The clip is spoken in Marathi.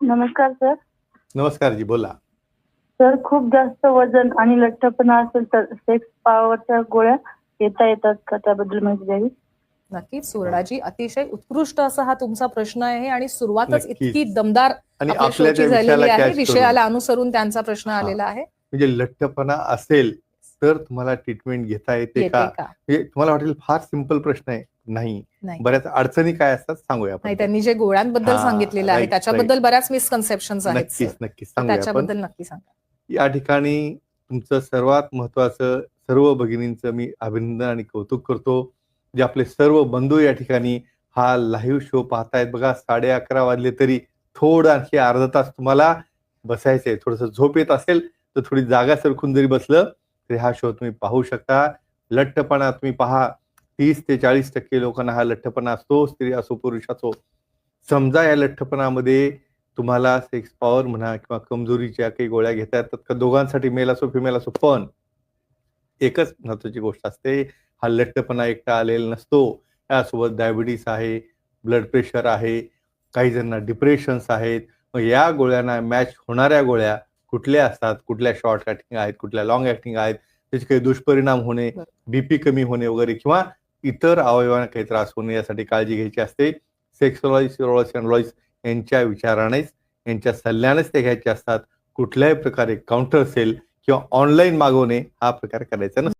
नमस्कार सर. नमस्कार जी बोला. सर खूप जास्त वजन आणि लठ्ठपणा असेल तर सेक्स पॉवरच्या गोळ्या येता येतात का? त्याबद्दल माहिती द्यावी. नक्कीच सुवर्णाजी अतिशय उत्कृष्ट असा हा तुमचा प्रश्न आहे आणि सुरुवातच नक्कीच. इतकी दमदार आणि आपल्या आपल्या शोची त्या झालेली विषयाला आहे catch करून, विषयाला अनुसरून त्यांचा प्रश्न हा. आलेला आहे. म्हणजे लठ्ठपणा असेल तर तुम्हाला ट्रीटमेंट घेता येते येते का? का? म्हणजे तुम्हाला वाटेल फार सिंपल प्रश्न आहे. नाही. बऱ्याच अडचणी काय असतात सांगूया नाही त्यांनी जे गोळ्यांबद्दल सांगितलेलं आहे त्याच्याबद्दल बऱ्याच मिसकन्सेप्शन आहेत. नक्कीच. नक्कीच. त्याच्याबद्दल नक्की सांगा. या ठिकाणी तुमचं सर्वात महत्वाचं सर्व भगिनींचं मी अभिनंदन आणि कौतुक करतो. जे आपले सर्व बंधू या ठिकाणी हा लाईव्ह शो पाहतायत. बघा साडे अकरा वाजले तरी थोडं आणखी अर्धा तास तुम्हाला बसायचंय. थोडस झोप येत असेल तर थोडी जागा सरकून जरी बसलं तरी हा शो तुम्ही पाहू शकता. लठ्ठपणा तुम्ही पहा. तीस ते चाळीस टक्के लोकांना हा लठ्ठपणा असतो स्त्री असो पुरुष असो. समजा या लठ्ठपणामध्ये तुम्हाला सेक्स पॉवर म्हणा किंवा कमजोरीच्या काही गोळ्या घेता येतात का दोघांसाठी मेल असो फिमेल असो पण एकच महत्वाची गोष्ट असते हा लठ्ठपणा एकटा आलेला नसतो. यासोबत डायबिटीस आहे ब्लड प्रेशर आहे काही जणांना डिप्रेशन्स आहेत. मग या गोळ्यांना मॅच होणाऱ्या गोळ्या कुठल्या असतात? कुठल्या शॉर्ट ऍक्टिंग आहेत? कुठल्या लॉंग ऍक्टिंग आहेत? त्याचे काही दुष्परिणाम होणे. बीपी कमी होणे वगैरे किंवा इतर अवयवांना काही त्रास होणे यासाठी काळजी घ्यायची असते. सेक्सोलॉजी सिरोलॉजी यांच्या विचारानेच यांच्या सल्ल्यानेच ते घ्यायचे असतात. कुठल्याही प्रकारे काउंटर सेल किंवा ऑनलाईन मागवणे हा प्रकार करायचा नसतो.